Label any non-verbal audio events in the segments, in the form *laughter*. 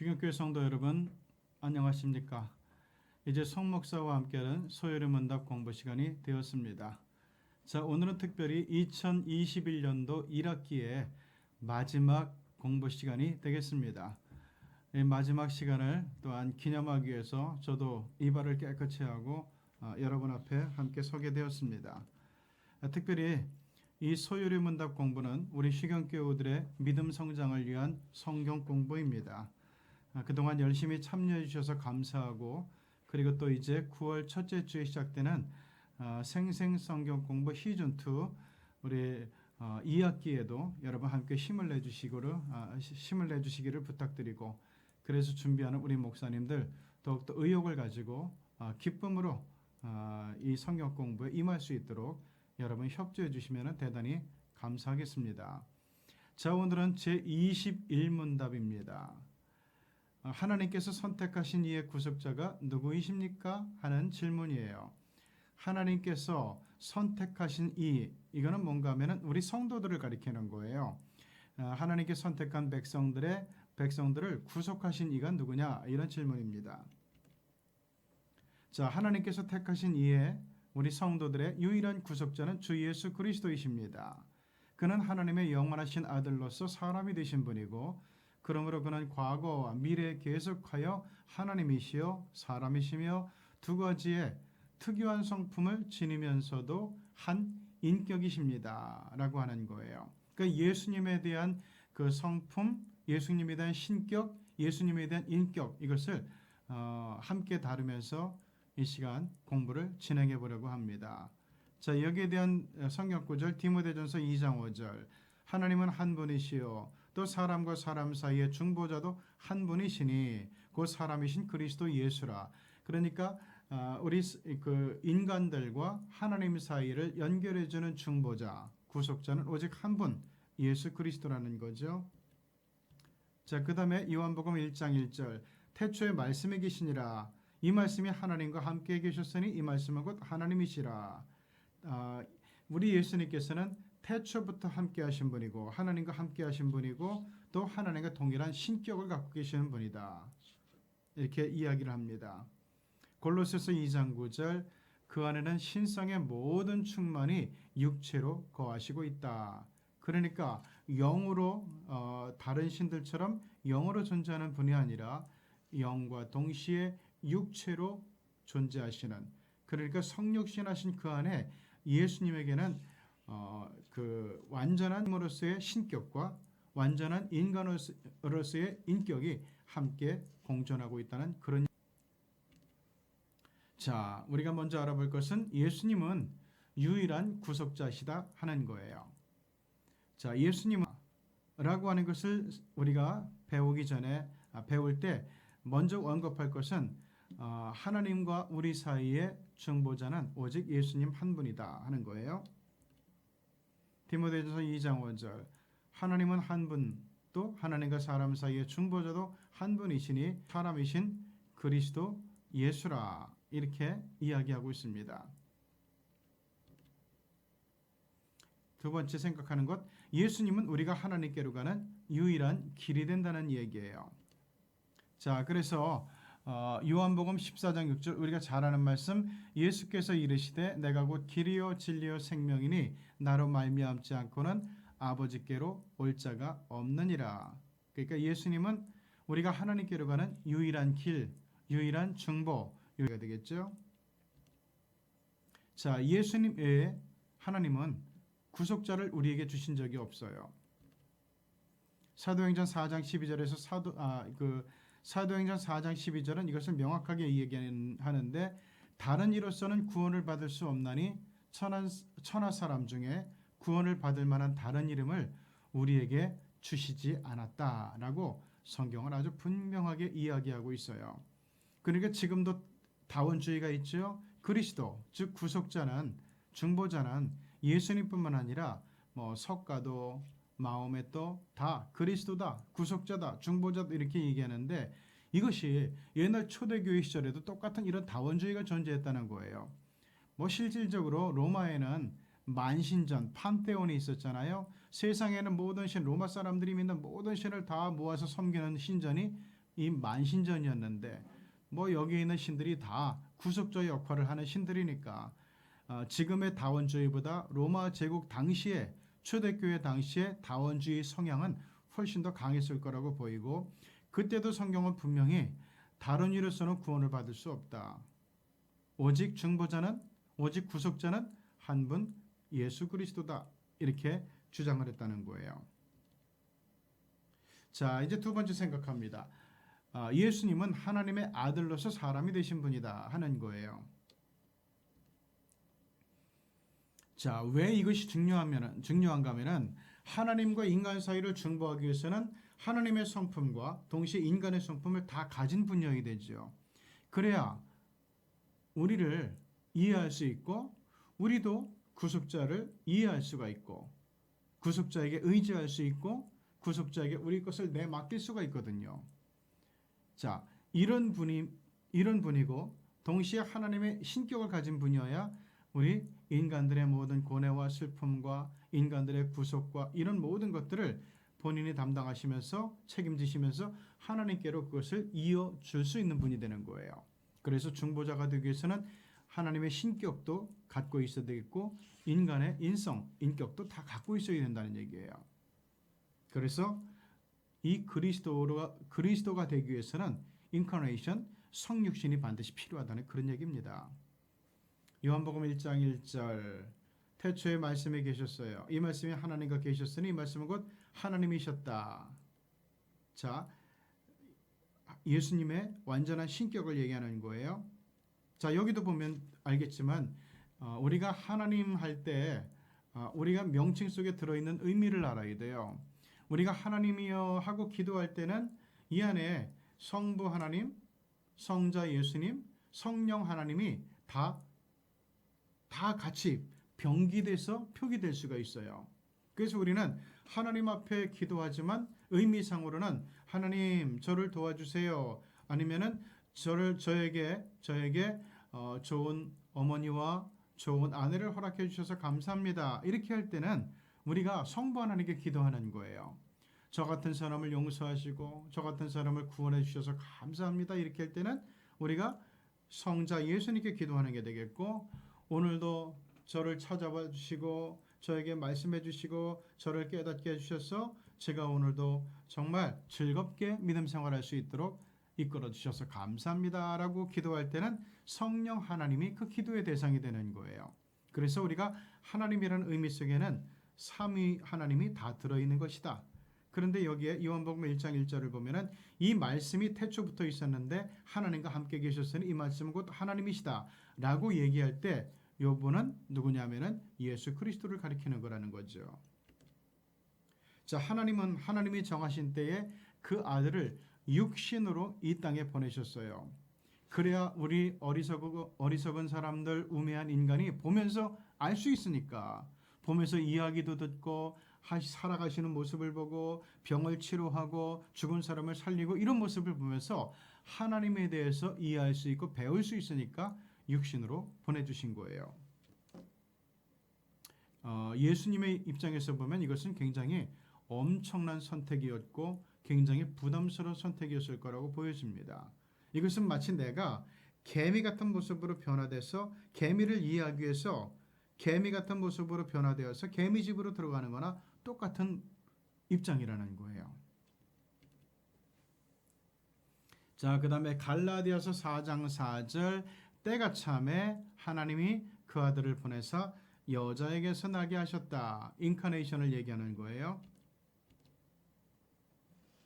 귀경교회 성도 여러분 안녕하십니까? 이제 송 목사와 함께하는 소요리 문답 공부 시간이 되었습니다. 자 오늘은 특별히 2021년도 1학기의 마지막 공부 시간이 되겠습니다. 이 마지막 시간을 또한 기념하기 위해서 저도 이발을 깨끗이 하고 어, 여러분 앞에 함께 서게 되었습니다. 아, 특별히 이 소요리 문답 공부는 우리 시경교우들의 믿음 성장을 위한 성경 공부입니다. 아, 그동안 열심히 참여해 주셔서 감사하고 그리고 또 이제 9월 첫째 주에 시작되는 아, 생생 성경 공부 시즌 2 우리 어, 2학기에도 여러분 함께 힘을 내 주시기를 아, 힘을 내 주시기를 부탁드리고 그래서 준비하는 우리 목사님들 더욱더 의욕을 가지고 아, 기쁨으로 아, 이 성경 공부에 임할 수 있도록 여러분 협조해 주시면 대단히 감사하겠습니다. 자, 오늘은 제 21문답입니다. 아, 하나님께서 선택하신 이의 구속자가 누구이십니까? 하는 질문이에요. 하나님께서 선택하신 이 이거는 뭔가 하면은 우리 성도들을 가리키는 거예요. 아, 하나님께 선택한 백성들의 백성들을 구속하신 이가 누구냐? 이런 질문입니다. 자, 하나님께서 택하신 이의 우리 성도들의 유일한 구속자는 주 예수 그리스도이십니다. 그는 하나님의 영원하신 아들로서 사람이 되신 분이고 그러므로 그는 과거와 미래에 계속하여 하나님이시여 사람이시며 두 가지의 특유한 성품을 지니면서도 한 인격이십니다. 라고 하는 거예요. 그러니까 예수님에 대한 그 성품, 예수님에 대한 신격, 예수님에 대한 인격 이것을 어, 함께 다루면서 이 시간 공부를 진행해 보려고 합니다. 자, 여기에 대한 성경 구절 디모데전서 2장 5절. 하나님은 한 분이시요 또 사람과 사람 사이의 중보자도 한 분이시니 그 사람이신 그리스도 예수라. 그러니까 아, 우리 그 인간들과 하나님 사이를 연결해 주는 중보자, 구속자는 오직 한 분, 예수 그리스도라는 거죠. 자, 그다음에 요한복음 1장 1절. 태초에 말씀이 계시니라. 이 말씀이 하나님과 함께 계셨으니 이 말씀은 곧 하나님이시라. 아, 우리 예수님께서는 태초부터 함께 하신 분이고 하나님과 함께 하신 분이고 또 하나님과 동일한 신격을 갖고 계시는 분이다. 이렇게 이야기를 합니다. 골로새서 2장 9절 그 안에는 신성의 모든 충만이 육체로 거하시고 있다. 그러니까 영으로 어, 다른 신들처럼 영으로 존재하는 분이 아니라 영과 동시에 육체로 존재하시는 그러니까 성육신하신 그 안에 예수님에게는 어, 그 완전한 힘으로서의 신격과 완전한 인간으로서의 인격이 함께 공존하고 있다는 그런 자, 우리가 먼저 알아볼 것은 예수님은 유일한 구속자시다 하는 거예요. 자, 예수님은 라고 하는 것을 우리가 배우기 전에 아, 배울 때 먼저 언급할 것은 어, 하나님과 우리 사이의 중보자는 오직 예수님 한 분이다 하는 거예요. 디모데전서 2장 5절 하나님은 한 분, 또 하나님과 사람 사이의 중보자도 한 분이시니 사람이신 그리스도 예수라 이렇게 이야기하고 있습니다. 두 번째 생각하는 것, 예수님은 우리가 하나님께로 가는 유일한 길이 된다는 얘기예요. 자, 그래서 어, 요한복음 14장 6절 우리가 잘 아는 말씀 예수께서 이르시되 내가 곧 길이요 진리요 생명이니 나로 말미암지 않고는 아버지께로 올 자가 없느니라. 그러니까 예수님은 우리가 하나님께로 가는 유일한 길, 유일한 중보, 유가 되겠죠. 자, 예수님 외에 하나님은 구속자를 우리에게 주신 적이 없어요. 사도행전 4장 12절에서 사도 아그 사도행전 4장 12절은 이것을 명확하게 얘기하는데 다른 이로서는 구원을 받을 수 없나니 천하, 천하 사람 중에 구원을 받을 만한 다른 이름을 우리에게 주시지 않았다라고 성경은 아주 분명하게 이야기하고 있어요. 그러니까 지금도 다원주의가 있죠. 그리스도 즉 구속자는 중보자는 예수님뿐만 아니라 뭐 석가도 마음에 또 다 그리스도다 구속자다 중보자다 이렇게 얘기하는데 이것이 옛날 초대교회 시절에도 똑같은 이런 다원주의가 존재했다는 거예요. 뭐 실질적으로 로마에는 만신전 판테온이 있었잖아요. 세상에는 모든 신 로마 사람들이 믿는 모든 신을 다 모아서 섬기는 신전이 이 만신전이었는데 뭐 여기 있는 신들이 다 구속자 역할을 하는 신들이니까 어, 지금의 다원주의보다 로마 제국 당시에 초대교회 당시에 다원주의 성향은 훨씬 더 강했을 거라고 보이고 그때도 성경은 분명히 다른 이로서는 구원을 받을 수 없다. 오직 중보자는 오직 구속자는 한 분 예수 그리스도다. 이렇게 주장을 했다는 거예요. 자, 이제 두 번째 생각합니다. 아, 예수님은 하나님의 아들로서 사람이 되신 분이다 하는 거예요. 자, 왜 이것이 중요하면 중요한가 하면은 하나님과 인간 사이를 중보하기 위해서는 하나님의 성품과 동시에 인간의 성품을 다 가진 분이어야 되죠. 그래야 우리를 이해할 수 있고 우리도 구속자를 이해할 수가 있고 구속자에게 의지할 수 있고 구속자에게 우리 것을 내맡길 수가 있거든요. 자, 이런 분이 이런 분이고 동시에 하나님의 신격을 가진 분이어야 우리 인간들의 모든 고뇌와 슬픔과 인간들의 구속과 이런 모든 것들을 본인이 담당하시면서 책임지시면서 하나님께로 그것을 이어 줄 수 있는 분이 되는 거예요. 그래서 중보자가 되기 위해서는 하나님의 신격도 갖고 있어야 되겠고 인간의 인성, 인격도 다 갖고 있어야 된다는 얘기예요. 그래서 이 그리스도가 그리스도가 되기 위해서는 인카네이션 성육신이 반드시 필요하다는 그런 얘기입니다. 요한복음 1장 1절 태초에 말씀이 계셨어요. 이 말씀이 하나님과 계셨으니 이 말씀은 곧 하나님이셨다. 자, 예수님의 완전한 신격을 얘기하는 거예요. 자, 여기도 보면 알겠지만 어, 우리가 하나님 할때 어, 우리가 명칭 속에 들어있는 의미를 알아야 돼요. 우리가 하나님이여 하고 기도할 때는 이 안에 성부 하나님, 성자 예수님, 성령 하나님이 다, 다 같이 병기돼서 표기될 수가 있어요. 그래서 우리는 하나님 앞에 기도하지만 의미상으로는 하나님 저를 도와주세요. 아니면은 저를 저에게 저에게 어, 좋은 어머니와 좋은 아내를 허락해 주셔서 감사합니다. 이렇게 할 때는 우리가 성부 하나님께 기도하는 거예요. 저 같은 사람을 용서하시고 저 같은 사람을 구원해 주셔서 감사합니다. 이렇게 할 때는 우리가 성자 예수님께 기도하는 게 되겠고 오늘도 저를 찾아봐 주시고 저에게 말씀해 주시고 저를 깨닫게 해 주셔서 제가 오늘도 정말 즐겁게 믿음 생활할 수 있도록 이끌어 주셔서 감사합니다 라고 기도할 때는 성령 하나님이 그 기도의 대상이 되는 거예요. 그래서 우리가 하나님이라는 의미 속에는 삼위 하나님이 다 들어 있는 것이다. 그런데 여기에 요한복음 1장 1절을 보면은 이 말씀이 태초부터 있었는데 하나님과 함께 계셨으니 이 말씀은 곧 하나님이시다라고 얘기할 때 요분은 누구냐면은 예수 그리스도를 가리키는 거라는 거죠. 자, 하나님은 하나님이 정하신 때에 그 아들을 육신으로 이 땅에 보내셨어요. 그래야 우리 어리석은, 어리석은 사람들, 우매한 인간이 보면서 알 수 있으니까 보면서 이야기도 듣고 살아가시는 모습을 보고 병을 치료하고 죽은 사람을 살리고 이런 모습을 보면서 하나님에 대해서 이해할 수 있고 배울 수 있으니까 육신으로 보내주신 거예요. 어, 예수님의 입장에서 보면 이것은 굉장히 엄청난 선택이었고 굉장히 부담스러운 선택이었을 거라고 보여집니다. 이것은 마치 내가 개미 같은 모습으로 변화돼서 개미를 이해하기 위해서 개미 같은 모습으로 변화되어서 개미 집으로 들어가는 거나 똑같은 입장이라는 거예요. 자, 그 다음에 갈라디아서 4장 4절 때가 참에 하나님이 그 아들을 보내사 여자에게서 나게 하셨다. 인카네이션을 얘기하는 거예요.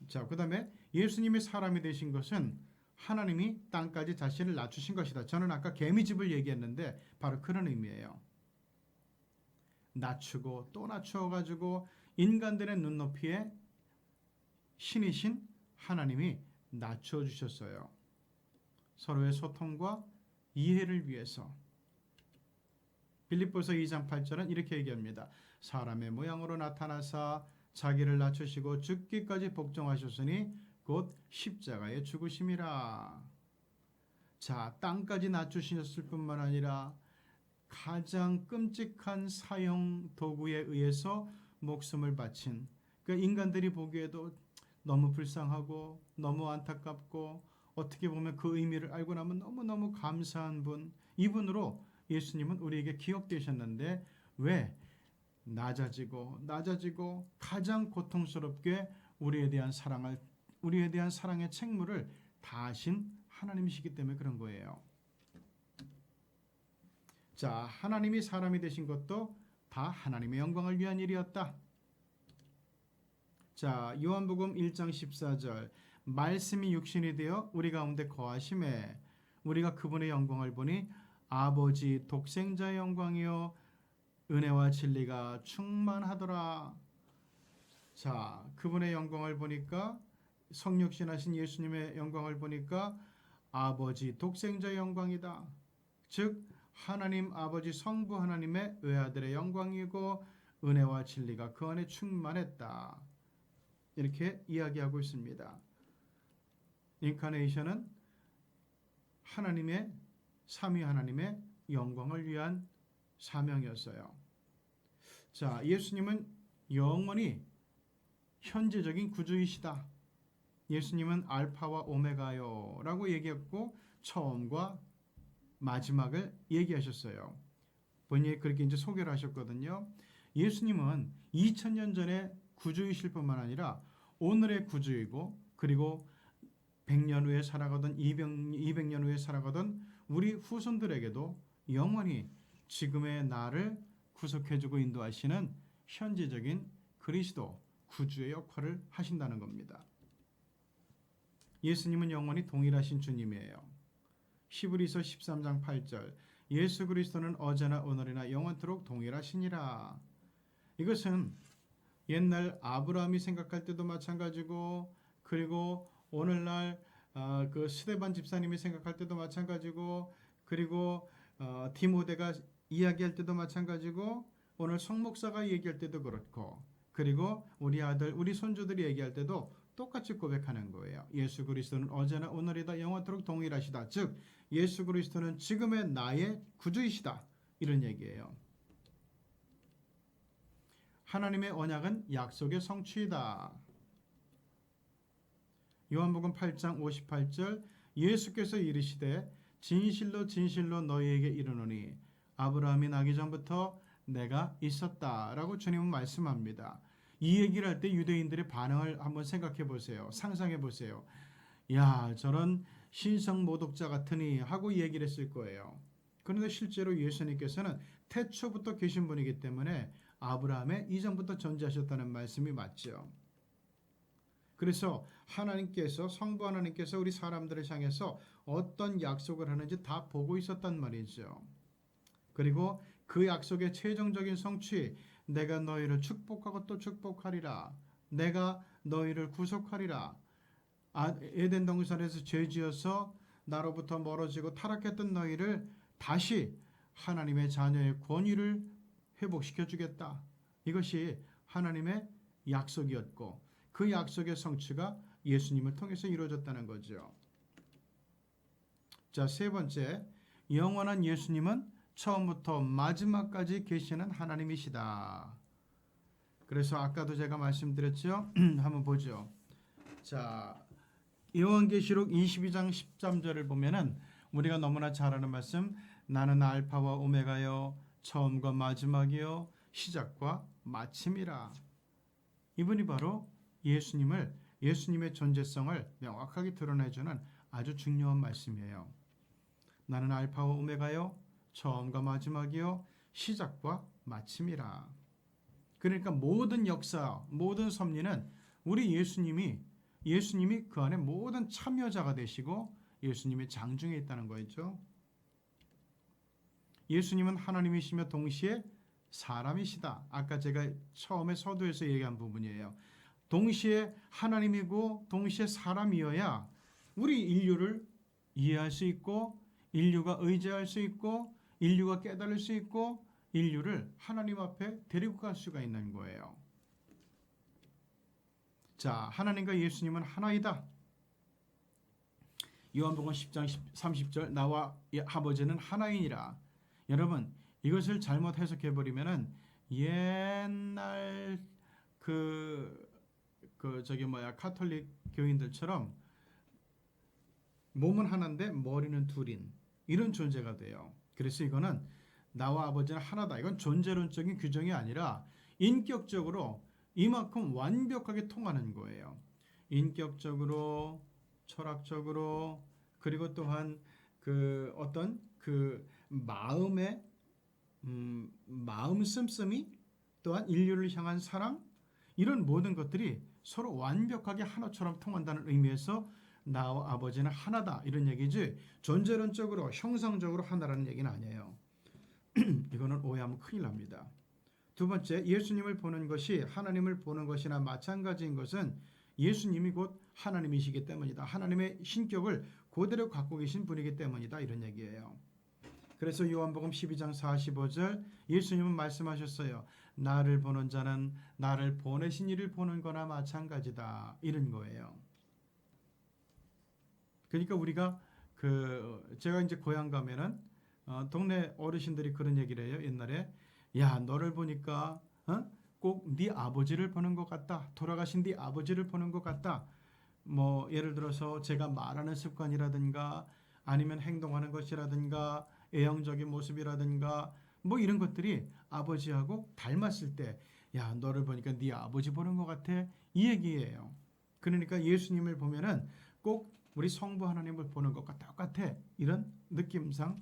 자, 그 다음에 예수님이 사람이 되신 것은 하나님이 땅까지 자신을 낮추신 것이다. 저는 아까 개미집을 얘기했는데 바로 그런 의미예요. 낮추고 또 낮추어 가지고 인간들의 눈높이에 신이신 하나님이 낮추어 주셨어요. 서로의 소통과 이해를 위해서 빌립보서 2장 8절은 이렇게 얘기합니다. 사람의 모양으로 나타나사 자기를 낮추시고 죽기까지 복종하셨으니 곧 십자가의 죽으심이라. 자, 땅까지 낮추셨을 뿐만 아니라 가장 끔찍한 사형 도구에 의해서 목숨을 바친 그 인간들이 보기에도 너무 불쌍하고 너무 안타깝고 어떻게 보면 그 의미를 알고 나면 너무너무 감사한 분 이분으로 예수님은 우리에게 기억되셨는데 왜 낮아지고 낮아지고 가장 고통스럽게 우리에 대한 사랑을 우리에 대한 사랑의 책무를 다하신 하나님이시기 때문에 그런 거예요. 자, 하나님이 사람이 되신 것도 다 하나님의 영광을 위한 일이었다. 자, 요한복음 1장 14절 말씀이 육신이 되어 우리 가운데 거하심에 우리가 그분의 영광을 보니 아버지 독생자의 영광이요 은혜와 진리가 충만하더라. 자, 그분의 영광을 보니까 성육신하신 예수님의 영광을 보니까 아버지 독생자의 영광이다. 즉 하나님 아버지 성부 하나님의 외아들의 영광이고 은혜와 진리가 그 안에 충만했다. 이렇게 이야기하고 있습니다. 인카네이션은 하나님의 삼위 하나님의 영광을 위한 사명이었어요. 자, 예수님은 영원히 현재적인 구주이시다. 예수님은 알파와 오메가요 라고 얘기했고 처음과 마지막을 얘기하셨어요. 본인이 그렇게 이제 소개를 하셨거든요. 예수님은 2000년 전에 구주이실 뿐만 아니라 오늘의 구주이고 그리고 100년 후에 살아가던 200, 200년 후에 살아가던 우리 후손들에게도 영원히 지금의 나를 구속해주고 인도하시는 현재적인 그리스도 구주의 역할을 하신다는 겁니다. 예수님은 영원히 동일하신 주님이에요. 히브리서 13장 8절 예수 그리스도는 어제나 오늘이나 영원토록 동일하시니라. 이것은 옛날 아브라함이 생각할 때도 마찬가지고 그리고 오늘날 어, 그 스데반 집사님이 생각할 때도 마찬가지고 그리고 어, 디모데가 이야기할 때도 마찬가지고 오늘 성 목사가 얘기할 때도 그렇고 그리고 우리 아들 우리 손주들이 얘기할 때도 똑같이 고백하는 거예요. 예수 그리스도는 어제나 오늘이다 영원토록 동일하시다. 즉 예수 그리스도는 지금의 나의 구주이시다. 이런 얘기예요. 하나님의 언약은 약속의 성취이다. 요한복음 8장 58절 예수께서 이르시되 진실로 진실로 너희에게 이르노니 아브라함이 나기 전부터 내가 있었다라고 주님은 말씀합니다. 이 얘기를 할 때 유대인들의 반응을 한번 생각해 보세요. 상상해 보세요. 야, 저런 신성 모독자 같으니 하고 얘기를 했을 거예요. 그런데 실제로 예수님께서는 태초부터 계신 분이기 때문에 아브라함의 이전부터 존재하셨다는 말씀이 맞죠. 그래서 하나님께서 성부 하나님께서 우리 사람들을 향해서 어떤 약속을 하는지 다 보고 있었단 말이죠. 그리고 그 약속의 최종적인 성취, 내가 너희를 축복하고 또 축복하리라. 내가 너희를 구속하리라. 아, 에덴 동산에서 죄지어서 나로부터 멀어지고 타락했던 너희를 다시 하나님의 자녀의 권위를 회복시켜 주겠다. 이것이 하나님의 약속이었고 그 약속의 성취가 예수님을 통해서 이루어졌다는 거죠. 자, 세 번째, 영원한 예수님은 처음부터 마지막까지 계시는 하나님이시다. 그래서 아까도 제가 말씀드렸죠. *clears throat* 한번 보죠. 자, 요한계시록 22장 13절을 보면은 우리가 너무나 잘 아는 말씀 나는 알파와 오메가요 처음과 마지막이요 시작과 마침이라. 이분이 바로 예수님을 예수님의 존재성을 명확하게 드러내주는 아주 중요한 말씀이에요. 나는 알파와 오메가요 처음과 마지막이요 시작과 마침이라. 그러니까 모든 역사, 모든 섭리는 우리 예수님이 예수님이 그 안에 모든 참여자가 되시고 예수님의 장중에 있다는 거죠. 예수님은 하나님이시며 동시에 사람이시다. 아까 제가 처음에 서두에서 얘기한 부분이에요. 동시에 하나님이고 동시에 사람이어야 우리 인류를 이해할 수 있고 인류가 의지할 수 있고 인류가 깨달을 수 있고 인류를 하나님 앞에 데리고 갈 수가 있는 거예요. 자, 하나님과 예수님은 하나이다. 요한복음 10장 30절 나와 아버지는 하나이니라. 여러분, 이것을 잘못 해석해 버리면은 옛날 그, 그 저기 뭐야 카톨릭 교인들처럼 몸은 하나인데 머리는 둘인 이런 존재가 돼요. 그래서 이거는 나와 아버지는 하나다. 이건 존재론적인 규정이 아니라 인격적으로 이만큼 완벽하게 통하는 거예요. 인격적으로, 철학적으로, 그리고 또한 그 어떤 그 마음의 음, 마음 씀씀이 또한 인류를 향한 사랑 이런 모든 것들이 서로 완벽하게 하나처럼 통한다는 의미에서 나와 아버지는 하나다 이런 얘기지 존재론적으로 형상적으로 하나라는 얘기는 아니에요. *clears throat* 이거는 오해하면 큰일 납니다. 두 번째, 예수님을 보는 것이 하나님을 보는 것이나 마찬가지인 것은 예수님이 곧 하나님이시기 때문이다. 하나님의 신격을 그대로 갖고 계신 분이기 때문이다. 이런 얘기예요. 그래서 요한복음 12장 45절 예수님은 말씀하셨어요. 나를 보는 자는 나를 보내신 이를 보는 거나 마찬가지다. 이런 거예요. 그러니까 우리가 그 제가 이제 고향 가면은 어, 동네 어르신들이 그런 얘기를 해요. 옛날에 야 너를 보니까 어? 꼭네 아버지를 보는 것 같다. 돌아가신 네 아버지를 보는 것 같다. 뭐 예를 들어서 제가 말하는 습관이라든가 아니면 행동하는 것이라든가 애형적인 모습이라든가 뭐 이런 것들이 아버지하고 닮았을 때 야 너를 보니까 네 아버지 보는 것 같아 이 얘기예요. 그러니까 예수님을 보면은 꼭 우리 성부 하나님을 보는 것과 똑같아 이런 느낌상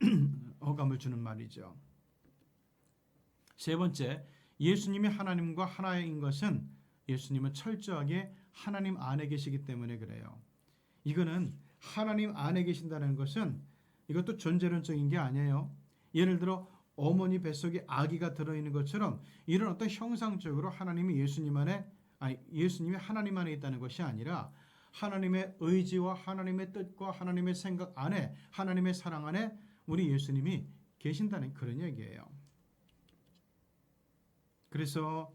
*clears throat* 어감을 주는 말이죠. 세 번째 예수님이 하나님과 하나인 것은 예수님은 철저하게 하나님 안에 계시기 때문에 그래요. 이거는 하나님 안에 계신다는 것은 이것도 존재론적인 게 아니에요. 예를 들어 어머니 뱃속에 아기가 들어있는 것처럼 이런 어떤 형상적으로 하나님이 예수님 안에 아니 예수님이 하나님 안에 있다는 것이 아니라 하나님의 의지와 하나님의 뜻과 하나님의 생각 안에 하나님의 사랑 안에 우리 예수님이 계신다는 그런 얘기예요. 그래서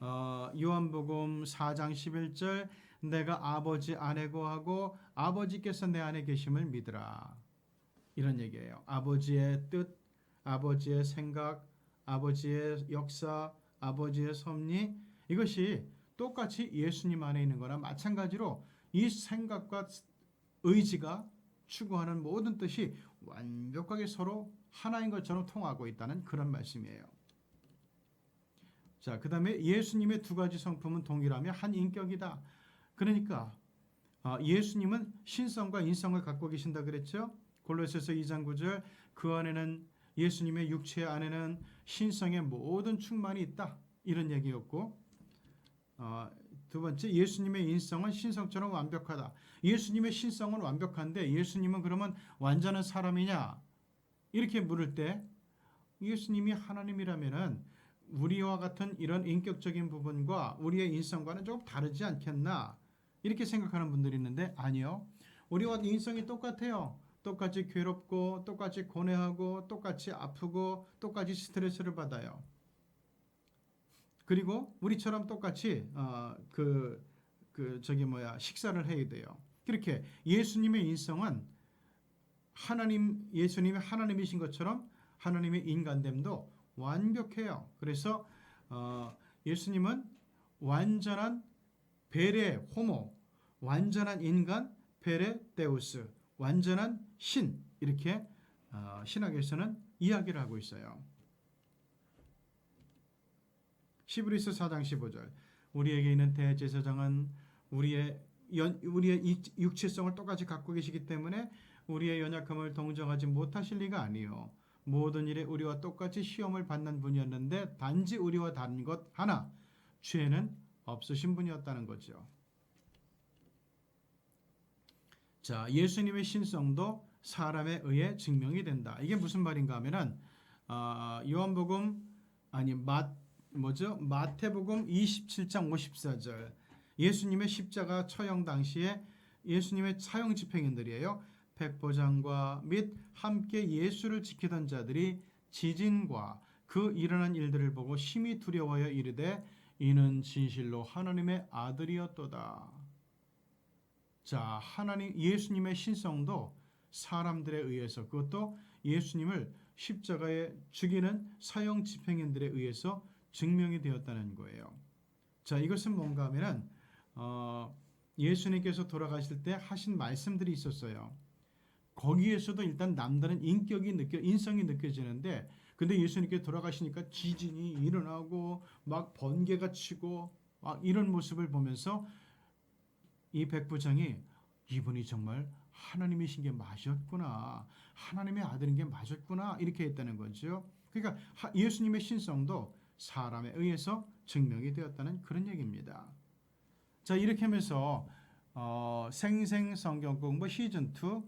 어, 요한복음 4장 11절 내가 아버지 안에 거하고 아버지께서 내 안에 계심을 믿으라. 이런 얘기예요. 아버지의 뜻, 아버지의 생각, 아버지의 역사, 아버지의 섭리 이것이 똑같이 예수님 안에 있는 거나 마찬가지로 이 생각과 의지가 추구하는 모든 뜻이 완벽하게 서로 하나인 것처럼 통하고 있다는 그런 말씀이에요. 자, 그 다음에 예수님의 두 가지 성품은 동일하며 한 인격이다. 그러니까 아, 예수님은 신성과 인성을 갖고 계신다 그랬죠? 골로새서 2장 9절 그 안에는 예수님의 육체 안에는 신성의 모든 충만이 있다. 이런 얘기였고 어, 두 번째 예수님의 인성은 신성처럼 완벽하다. 예수님의 신성은 완벽한데 예수님은 그러면 완전한 사람이냐? 이렇게 물을 때 예수님이 하나님이라면은 우리와 같은 이런 인격적인 부분과 우리의 인성과는 조금 다르지 않겠나? 이렇게 생각하는 분들이 있는데 아니요. 우리와 인성이 똑같아요. 똑같이 괴롭고 똑같이 고뇌하고 똑같이 아프고 똑같이 스트레스를 받아요. 그리고 우리처럼 똑같이 어, 그, 그 저기 뭐야 식사를 해야 돼요. 그렇게 예수님의 인성은 하나님 예수님이 하나님이신 것처럼 하나님의 인간됨도 완벽해요. 그래서 어, 예수님은 완전한 베레 호모, 완전한 인간 베레 데우스, 완전한 신 이렇게 어, 신학에서는 이야기를 하고 있어요. 시브리스 4장 15절 우리에게 있는 대제사장은 우리의 연, 우리의 육체성을 똑같이 갖고 계시기 때문에 우리의 연약함을 동정하지 못하실 리가 아니요 모든 일에 우리와 똑같이 시험을 받는 분이었는데 단지 우리와 다른 것 하나 죄는 없으신 분이었다는 거죠. 자, 예수님의 신성도 사람에 의해 증명이 된다. 이게 무슨 말인가 하면은 어, 요한복음 아니 마 뭐죠? 마태복음 27장 54절. 예수님의 십자가 처형 당시에 예수님의 사형 집행인들이에요. 백보장과 및 함께 예수를 지키던 자들이 지진과 그 일어난 일들을 보고 심히 두려워하여 이르되 이는 진실로 하나님의 아들이었도다. 자, 하나님 예수님의 신성도 사람들에 의해서 그것도 예수님을 십자가에 죽이는 사형 집행인들에 의해서 증명이 되었다는 거예요. 자, 이것은 뭔가 하면은 어, 예수님께서 돌아가실 때 하신 말씀들이 있었어요. 거기에서도 일단 남다른 인격이 느껴 인성이 느껴지는데 근데 예수님께 돌아가시니까 지진이 일어나고 막 번개가 치고 막 이런 모습을 보면서 이 백부장이 이분이 정말 하나님이신 게 맞았구나. 하나님의 아들인 게 맞았구나. 이렇게 했다는 거죠. 그러니까 하- 예수님의 신성도 사람에 의해서 증명이 되었다는 그런 얘기입니다. 자, 이렇게 하면서 어, 생생 성경 공부 시즌 2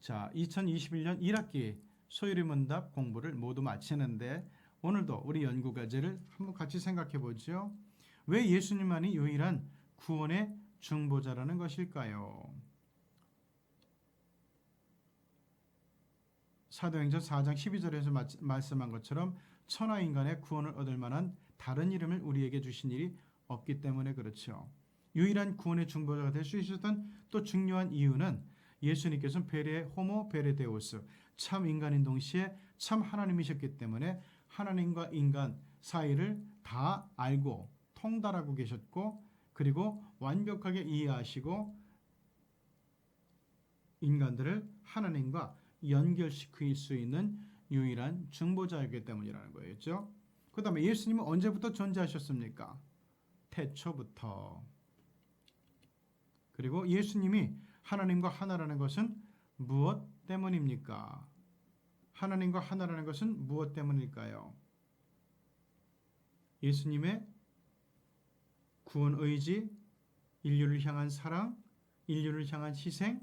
자, 2021년 1학기 소유리 문답 공부를 모두 마치는데 오늘도 우리 연구 과제를 한번 같이 생각해 보죠. 왜 예수님만이 유일한 구원의 중보자라는 것일까요? 사도행전 4장 12절에서 마- 말씀한 것처럼 천하 인간의 구원을 얻을 만한 다른 이름을 우리에게 주신 일이 없기 때문에 그렇죠. 유일한 구원의 중보자가 될 수 있었던 또 중요한 이유는 예수님께서는 베레 호모 베레데우스 참 인간인 동시에 참 하나님이셨기 때문에 하나님과 인간 사이를 다 알고 통달하고 계셨고 그리고 완벽하게 이해하시고 인간들을 하나님과 연결시킬 수 있는 유일한 중보자이기 때문이라는 거였죠. 그 다음에 예수님은 언제부터 존재하셨습니까? 태초부터. 그리고 예수님이 하나님과 하나라는 것은 무엇 때문입니까? 하나님과 하나라는 것은 무엇 때문일까요? 예수님의 구원 의지, 인류를 향한 사랑, 인류를 향한 희생,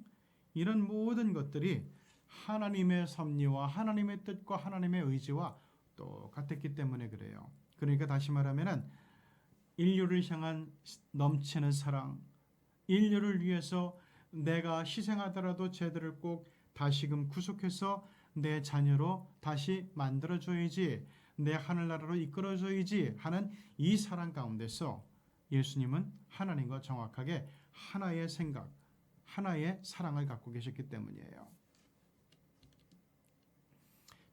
이런 모든 것들이 하나님의 섭리와 하나님의 뜻과 하나님의 의지와 똑같았기 때문에 그래요. 그러니까 다시 말하면은 인류를 향한 넘치는 사랑, 인류를 위해서 내가 희생하더라도 쟤들을 꼭 다시금 구속해서 내 자녀로 다시 만들어줘야지, 내 하늘나라로 이끌어줘야지 하는 이 사랑 가운데서 예수님은 하나님과 정확하게 하나의 생각, 하나의 사랑을 갖고 계셨기 때문이에요.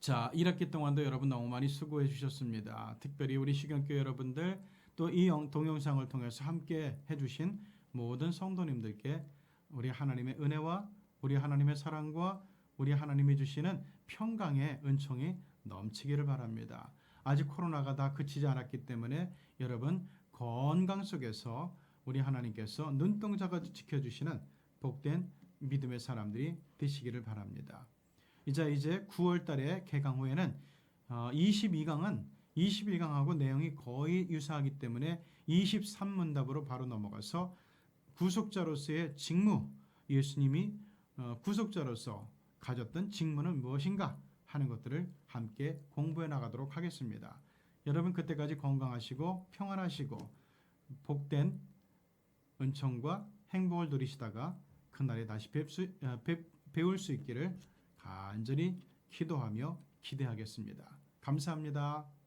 자, 1학기 동안도 여러분 너무 많이 수고해 주셨습니다. 특별히 우리 시경교 여러분들 또 이 동영상을 통해서 함께 해주신 모든 성도님들께 우리 하나님의 은혜와 우리 하나님의 사랑과 우리 하나님이 주시는 평강의 은총이 넘치기를 바랍니다. 아직 코로나가 다 그치지 않았기 때문에 여러분 건강 속에서 우리 하나님께서 눈동자가 지켜주시는 복된 믿음의 사람들이 되시기를 바랍니다. 이제 이제 9월 달에 개강 후에는 어, 22강은 21강하고 내용이 거의 유사하기 때문에 23문답으로 바로 넘어가서 구속자로서의 직무, 예수님이 어, 구속자로서 가졌던 직무는 무엇인가 하는 것들을 함께 공부해 나가도록 하겠습니다. 여러분 그때까지 건강하시고 평안하시고 복된 은총과 행복을 누리시다가 그날에 다시 뵙수, 어, 뵙, 배울 수 있기를 간절히 기도하며 기대하겠습니다. 감사합니다.